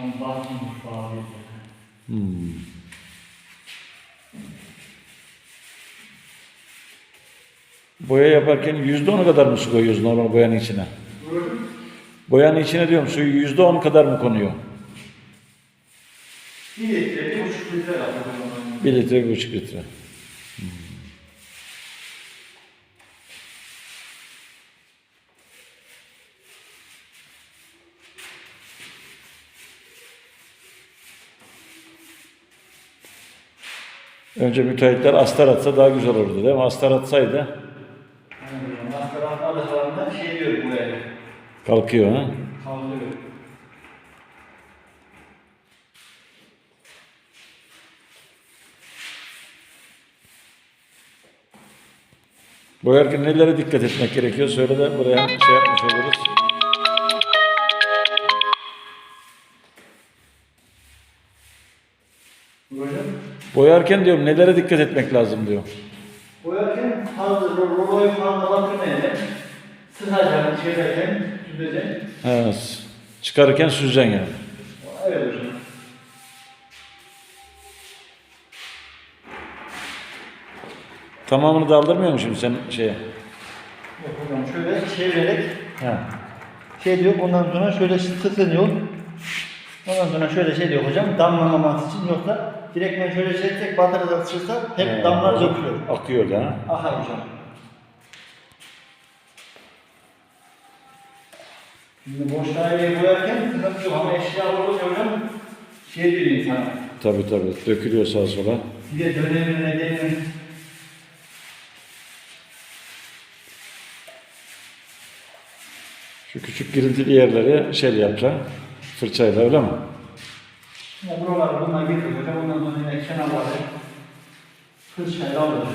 Tam diye. Hmm. Boya yaparken yüzde onu kadar mı su koyuyoruz normal boyanın içine? Boyanın içine diyorum suyu yüzde on kadar mı konuyor? Bir litre, bir buçuk litre. Bir litre, bir buçuk litre. Önce müteahhitler astar atsa daha güzel olurdu değil mi? Astar atsaydı maskaranın aralarında şey diyor buraya. kalkıyor ha. Kaldırıyor. Boyarken nelere dikkat etmek gerekiyor? Söyle de buraya şey yapmış oluruz. Hocam. Boyarken diyorum nelere dikkat etmek lazım diyor. Boyarken fazla ruloyu fazla batırmayalım. Sıkacaksın, çekerken, süzeceksin. Ha, s- çıkarırken süzeceksin yani. Evet hocam. Tamamını da aldırmıyor musun sen şeye? Yok hocam şöyle çevirerek Ha. şey diyor ondan sonra şöyle sıklanıyor. Ondan sonra şöyle şey diyor hocam damlamaması için yoksa direkt ben şöyle şey tek bataryada sıçırsa hep damlar dökülüyor. Akıyor da ha. Aha hocam. Şimdi boş daireyi boyarken sıkıntı yok ama eşya olunca hocam şey diyor insana. Tabii tabii dökülüyor sağa sola. Bir de dönemine denilen Şu küçük girintili yerleri şey yapacaksın. Fırçayla öyle mi? Ya buralar bunlar getir hocam ondan sonra yine kenarları fırçayla alıyoruz.